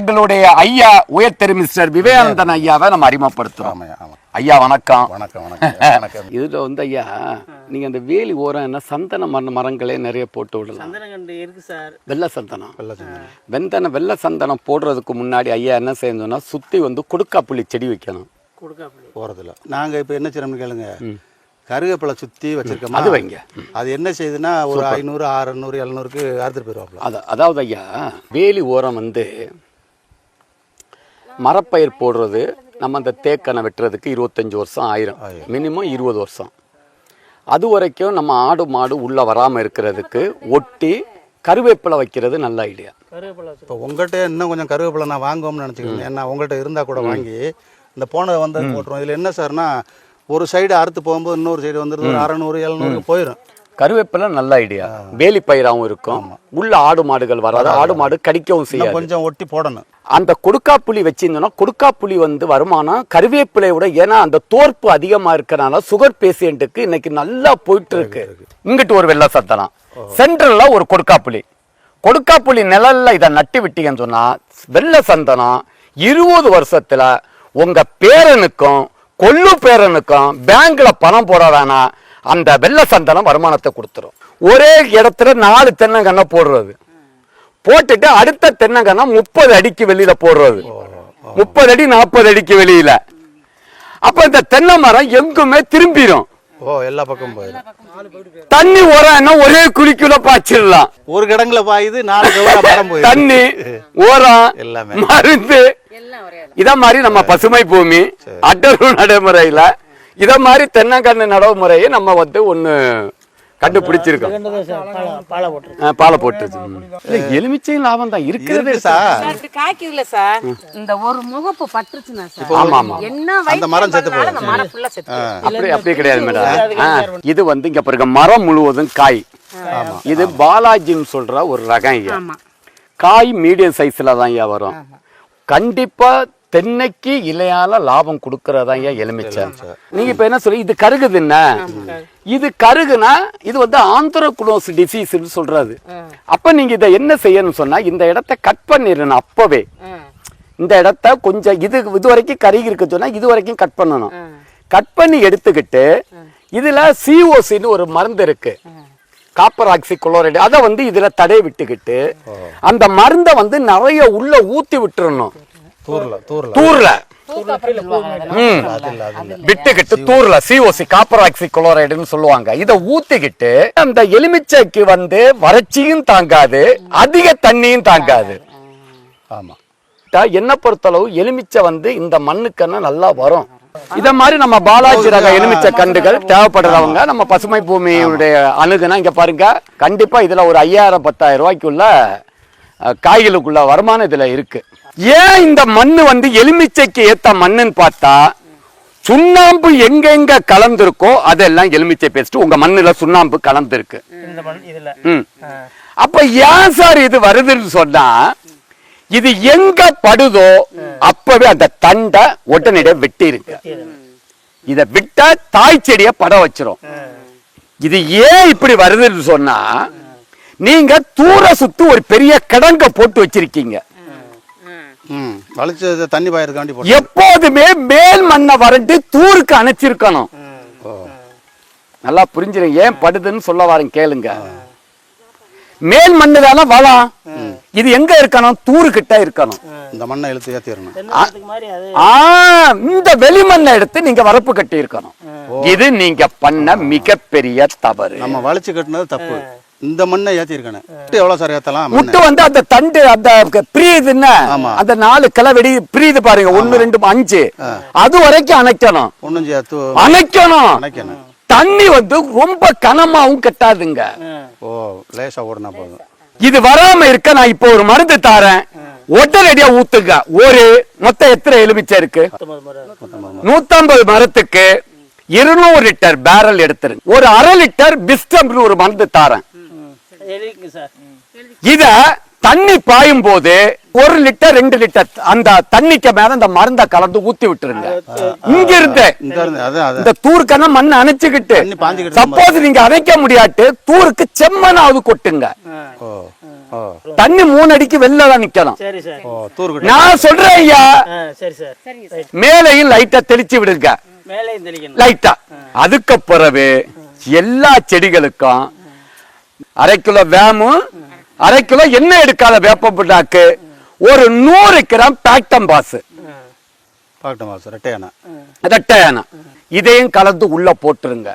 எங்களுடைய ஐயா உயர்திரு மிஸ்டர் விவேகானந்தன் ஐயாவை நம்ம ஆமாம். ஐயா வணக்கம். வணக்கம் வணக்கம் இதுல வந்து ஐயா நீங்க அந்த வேலி ஓரம் என்ன சந்தன மர மரங்களே நிறைய போட்டு விடலாம். சந்தனகண்டு இருக்கு சார்? வெள்ளை சந்தனம். வெள்ளை சந்தனம். வெந்தன வெள்ளை சந்தனம் போடுறதுக்கு முன்னாடி ஐயா என்ன செய்யணும்னா சுத்தி வந்து கொடுக்காப்புளி செடி வைக்கணும். போகிறதில்ல நாங்கள் இப்போ என்ன செய்யணும்னு கேளுங்க. கருவேப்பிலை சுற்றி வச்சிருக்கோமா? அது வைங்க. அது என்ன செய்யுதுன்னா ஒரு ஐநூறு அறநூறு எழுநூறுக்கு அறுத்துட்டு போயிடுவாப்ல அது அதாவது ஐயா வேலி ஓரம் வந்து மரப்பயிர் போடுறது நம்ம அந்த தேக்கனை வெட்டுறதுக்கு இருபத்தஞ்சி வருஷம் ஆயிரம். மினிமம் இருபது வருஷம். அது வரைக்கும் நம்ம ஆடு மாடு உள்ள வராமல் இருக்கிறதுக்கு ஒட்டி கருவேப்பிலை வைக்கிறது நல்ல ஐடியா இப்போ உங்கள்கிட்ட இன்னும் கொஞ்சம் கருவேப்பிலை நான் வாங்குவோம்னு நினச்சிக்கோங்க ஏன்னா உங்கள்கிட்ட இருந்தால் கூட வாங்கி இந்த போனதை வந்து போட்டுருவோம். இதில் என்ன சார்னா ஒரு சைடு அறுத்து போகும்போது இன்னொரு சைடு வந்துடுது ஒரு அறநூறு எழுநூறு போயிடும் கருவேப்பிலை நல்ல ஐடியா வேலி பயிராகவும் இருக்கும். உள்ள ஆடு மாடுகள் வராது. ஆடு மாடு கடிக்கவும் செய்யாது. கொஞ்சம் ஒட்டி போடணும். அந்த கொடுக்காப்புளி வச்சிருந்தோம்னா கொடுக்காப்புளி வந்து வருமானம் கருவேப்பிலை விட ஏன்னா அந்த தோற்பு அதிகமா இருக்கறனால சுகர் பேஷண்ட்டுக்கு இன்னைக்கு நல்லா போயிட்டு இருக்கு இங்கிட்டு ஒரு வெள்ளை சத்தனம் சென்ட்ரல்ல ஒரு கொடுக்காப்புளி. கொடுக்காப்புளி நிழல்ல இதை நட்டு விட்டீங்கன்னு சொன்னா வெள்ளை சந்தனம் இருபது வருஷத்துல உங்க பேரனுக்கும் கொள்ளு பேரனுக்கும் பேங்க்ல பணம் போட வேணாம். அந்த வெள்ளை சந்தனம் வருமானத்தை கொடுத்துரும். ஒரே இடத்துல நாலு தென்னங்கண்ணை போடுறது. போட்டுட்டு அடுத்த தென்னங்கன்னா முப்பது அடிக்கு வெளியில போடுறது. முப்பது அடி நாற்பது அடிக்கு வெளியில. அப்ப இந்த தென்னை மரம் எங்குமே திரும்பிடும் ஓ எல்லா பக்கமும் போயிடும் தண்ணி உரம் ஒரே குழிக்குள்ள பாய்ச்சிடலாம். ஒரு கிடங்குல பாயுது நாலு தண்ணி உரம் எல்லாமே. மருந்து. இத மாதிரி நம்ம பசுமை பூமி அடரு நடைமுறையில இத மாதிரி தென்னங்கன்று நடைமுறையை நம்ம வந்து ஒண்ணு கண்டுபிடிச்சிருக்கோம். பாலை போட்டுருச்சு எலுமிச்சையும் லாபம் தான். இருக்கிறது இருக்கு சார். காய்க்குதுல சார் இந்த ஒரு முகப்பு பட்டுருச்சுன்னா சார். ஆமா ஆமா என்ன அந்த மரம் செத்து வயிற்று அந்த மரம் ஃபுல்லா செத்து போயிடும். அப்படி அப்படி கிடையாது மேடம். ஆ, இது வந்து இங்க பாருங்க மரம் முழுவதும் காய். இது பாலாஜின்னு சொல்ற ஒரு ரகம் ஐயா. ஆமா. காய் மீடியம் சைஸ்ல தான் ஐயா வரும். கண்டிப்பா தென்னைக்கு இலையால லாபம் கொடுக்கறதா ஐயா எலுமிச்சை? நீங்க இப்ப என்ன சொல்லி இது கருகுது என்ன? இது கருகுனா இது வந்து ஆந்திரகுலோஸ் டிசீஸ்னு சொல்றது அப்ப நீங்க இதை என்ன செய்யணும் சொன்னா இந்த இடத்த கட் பண்ணிடணும் அப்பவே. இந்த இடத்த கொஞ்சம் இது இது வரைக்கும் கருகி இருக்கு சொன்னா இது வரைக்கும் கட் பண்ணணும். கட் பண்ணி எடுத்துக்கிட்டு இதுல சிஓசின்னு ஒரு மருந்து இருக்கு. காப்பர் ஆக்சி குளோரைடு அதை வந்து இதுல தடை விட்டுக்கிட்டு அந்த மருந்தை வந்து நிறைய உள்ள ஊத்தி விட்டுறணும். தூர்ல விட்டுக்கிட்டு தூர்ல சிஓசி காப்பர் ஆக்சி குளோரைடுன்னு சொல்லுவாங்க. இத ஊத்திக்கிட்டு அந்த எலுமிச்சைக்கு வந்து வறட்சியும் தாங்காது அதிக தண்ணியும் தாங்காது. ஆமா. என்ன பொறுத்தளவு எலுமிச்சை வந்து இந்த மண்ணுக்கெல்லாம் நல்லா வரும். இத மாதிரி நம்ம பாலாஜி ரக எலுமிச்சை கண்டுகள் தேவைப்படுறவங்க நம்ம பசுமை பூமியுடைய அணுகுனா இங்க பாருங்க கண்டிப்பா இதுல ஒரு ஐயாயிரம் பத்தாயிரம் ரூபாய்க்குள்ள காய்களுக்குள்ள வருமானம் இதுல இருக்கு. ஏன் இந்த மண்ணு வந்து எலுமிச்சைக்கு ஏத்த மண்ணுன்னு பார்த்தா சுண்ணாம்பு எங்கெங்க கலந்திருக்கோ அதெல்லாம் எலுமிச்சை பேஸ்ட் உங்க மண்ணுல சுண்ணாம்பு கலந்திருக்கு. மண். அப்ப ஏன் சார் இது வருதுன்னு சொன்னா இது எங்க படுதோ அப்பவே அந்த தண்டை உடனடியே வெட்டிருங்க இத விட்டா தாய் செடிய பட வச்சிரும். இது ஏன் இப்படி வருதுன்னு சொன்னா நீங்க தூர சுத்து ஒரு பெரிய கிடங்க போட்டு வச்சிருக்கீங்க. தண்ணி பாயிருக்காண்டி எப்போதுமே மேல் மண்ணை வறண்டு தூருக்கு அணைச்சிருக்கணும். நல்லா புரிஞ்சிருங்க ஏன் படுதுன்னு சொல்ல வரேன் கேளுங்க. மேல் மண்ணு தானே வளம். இது எங்க இருக்கணும்? தூரு கிட்ட இருக்கணும் இந்த மண்ணை இழுத்து ஆ. இந்த வெளிமண்ணை எடுத்து நீங்க வரப்பு கட்டி இருக்கணும் இது நீங்க பண்ண மிகப்பெரிய தவறு. நம்ம வலிச்சு கட்டினது தப்பு. இந்த மண்ணை ஏற்றிருக்கணும் எவ்வளோ சார் ஏற்றலாம் முட்டு வந்து அந்த தண்டு அந்த பிரீது என்ன? ஆமா. அந்த நாலு கிளை வெடி பிரீது பாருங்க ஒன்னு ரெண்டு அஞ்சு. அது வரைக்கும் அணைக்கணும். ஒன்றும் அணைக்கணும். அணைக்கணும். தண்ணி வந்து ரொம்ப கனமாவும் கட்டாதுங்க. ஓ லேசாக ஓடுனா போதும். இது வராம இருக்க நான் இப்போ ஒரு மருந்து தாரேன். உடனடியா ஊத்துங்க. ஒரு மொத்தம் எத்தனை எலுமிச்சை இருக்கு? நூத்தம்பது மரத்துக்கு இருநூறு லிட்டர் பேரல் எடுத்துருங்க. ஒரு அரை லிட்டர் பிஸ்டம்னு ஒரு மருந்து தாரேன். இத தண்ணி பாயும் போது ஒரு லிட்டர் ரெண்டு லிட்டர் அந்த தண்ணிக்கு மேல அந்த மருந்த கலந்து ஊத்தி விட்டுருங்க. இங்க இருந்து இந்த தூருக்கான மண் அணைச்சுக்கிட்டு தண்ணி பாஞ்சுக்கிட்டு சப்போஸ் நீங்க அணைக்க முடியாட்டு தூருக்கு செம்மனாவது கொட்டுங்க. தண்ணி மூணு அடிக்கு வெளில தான் நிக்கணும். நான் சொல்றேன் ஐயா. ஆ சரி சார். ரைட் மேலையும் லைட்டா தெளிச்சு விடுங்க. லைட்டா அதுக்கு பிறகு எல்லா செடிகளுக்கும் அரை கிலோ வேமு அரை கிலோ எண்ணெய் எடுக்காத வேப்ப புண்ணாக்கு ஒரு நூறு கிராம் பேக்டம்பாஸ் பார்க்கட்டுமா சார் ரெட்டையானா ரெட்டையான இதையும் கலந்து உள்ள போட்டுருங்க.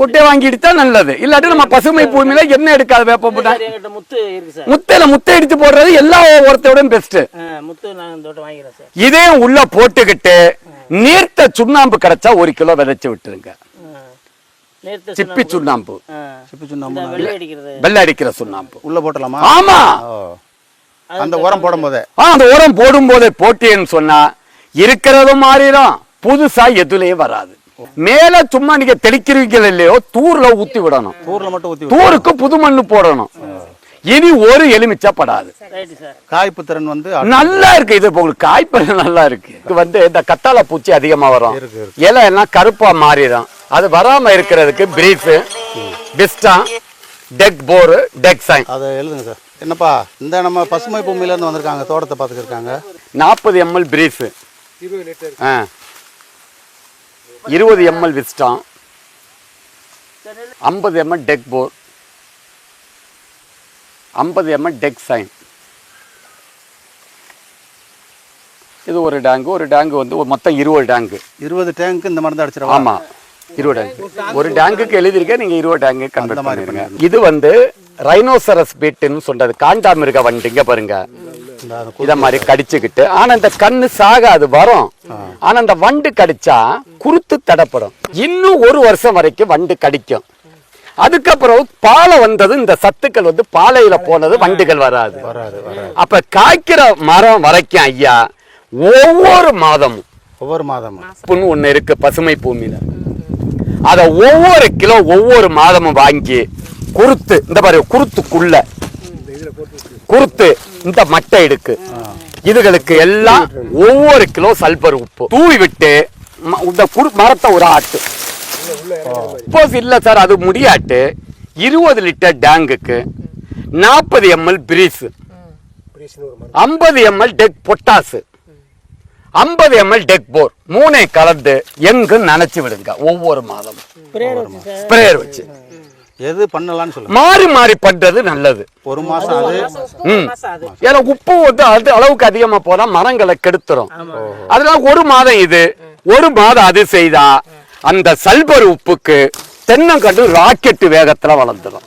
குட்டை வாங்கி எடுத்தா நல்லது. இல்லாட்டி நம்ம பசுமை பூமியில எண்ணெய் எடுக்காத வேப்ப புண்ணாக்கு. எங்கிட்ட முத்து இருக்கு சார். முத்தையில முத்தை எடுத்து போடுறது எல்லா உரத்தோட பெஸ்ட் இதையும் உள்ள போட்டுக்கிட்டு நீர்த்த சுண்ணாம்பு கிடைச்சா ஒரு கிலோ விதைச்சு விட்டுருங்க. சிப்பி சுண்ணாம்பு. சிப்பி சுண்ணாம்பு வெள்ளை அடிக்கிற சுண்ணாம்பு. உள்ள போட்டலாமா? ஆமா. அந்த உரம் போடும் போதே அந்த உரம் போடும் போதே போட்டேன்னு சொன்னா இருக்கிறதும் மாறிடும் புதுசா எதுலயும் வராது. மேல சும்மா நீங்க தெளிக்கிறீங்க இல்லையோ தூர்ல ஊத்தி விடணும். ஊர்ல மட்டும் ஊத்தி தூருக்கு புது மண்ணு போடணும். இனி ஒரு எலுமிச்சா படாது. Right sir. காய்ப்பு திறன் வந்து நல்லா இருக்கு. இது உங்களுக்கு காய்ப்பது நல்லா இருக்கு. இது வந்து இந்த கத்தாழை பூச்சி அதிகமா வரும். இருக்கு, இலை எல்லாம் கருப்பா மாறிடும். அது வராம இருக்கிறதுக்கு பிரீஃப் பிஸ்டா டெக் போர் டெக் சைன் அதை எழுதுங்க சார். என்னப்பா இந்த நம்ம பசுமை பூமியில இருந்து வந்திருக்காங்க தோட்டத்தை பார்த்துக்கிருக்காங்க நாற்பது எம்எல் பிரீஃப் ஆ. இருபது எம்எல் விஸ்டாம் ஐம்பது எம்எல் டெக் போர் ஐம்பது எம்எல் டெக் சைன் இது ஒரு டேங்கு ஒரு டேங்கு வந்து ஒரு மொத்தம் இருபது டேங்கு இருபது டேங்க்கு இந்த மருந்து அடிச்சிடவா ஆமா. இருபது டேங்க் ஒரு டேங்குக்கு எழுதியிருக்கேன் நீங்க இருபது டேங்கு கன்வெர்ட் பண்ணிருங்க. இது வந்து ரைனோசரஸ் பீட்டுன்னு சொல்றது. காண்டாமிருக வண்டிங்க பாருங்க. இத மாதிரி கடிச்சுக்கிட்டு ஆனா இந்த கண்ணு சாகாது வரும். ஆனா இந்த வண்டு கடிச்சா குருத்து தடப்படும். இன்னும் ஒரு வருஷம் வரைக்கும் வண்டு கடிக்கும். அதுக்கப்புறம் பாலை வந்தது இந்த சத்துக்கள் வந்து பாலையில போனது வண்டுகள் வராது. அப்ப காய்க்கிற மரம் வரைக்கும் ஐயா ஒவ்வொரு மாதமும் ஒவ்வொரு மாதமும். ஒண்ணு இருக்கு பசுமை பூமியில. அத ஒவ்வொரு கிலோ ஒவ்வொரு மாதமும் வாங்கி குருத்து இந்த பாரு குருத்துக்குள்ள குருத்து இந்த மட்டை எடுக்கு இதுகளுக்கு எல்லாம் ஒவ்வொரு கிலோ சல்பர் உப்பு. தூவி விட்டு இந்த குரு மரத்தை ஒரு ஆட்டு. சப்போஸ் இல்ல சார் அது முடியாட்டு. இருபது லிட்டர் டேங்குக்கு நாற்பது எம்எல் பிரீஸ். ஐம்பது எம்எல் டெக் பொட்டாசு. ஐம்பது எம்எல் டெக் போர் மூணை கலந்து எங்கும் நனைச்சு விடுங்க. ஒவ்வொரு மாதமும். பிரேயர் வச்சு. சார் ஸ்ப்ரேயர் வச்சு. எது பண்ணலாம்னு சொல்லுங்க. மாறி மாறி பண்றது நல்லது. ஒரு மாசம் அது. ம். மாசம் அது. ஏன்னா உப்பு வந்து அது அளவுக்கு அதிகமா போனா மரங்களை கெடுத்துரும். அதனால ஒரு மாதம் இது ஒரு மாதம் அது செய்தா அந்த சல்பர் உப்புக்கு தென்னங்கண்டு ராக்கெட் வேகத்துல வளர்ந்துடும்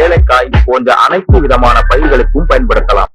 ஏலக்காய் போன்ற அனைத்து விதமான பயிர்களுக்கும் பயன்படுத்தலாம்.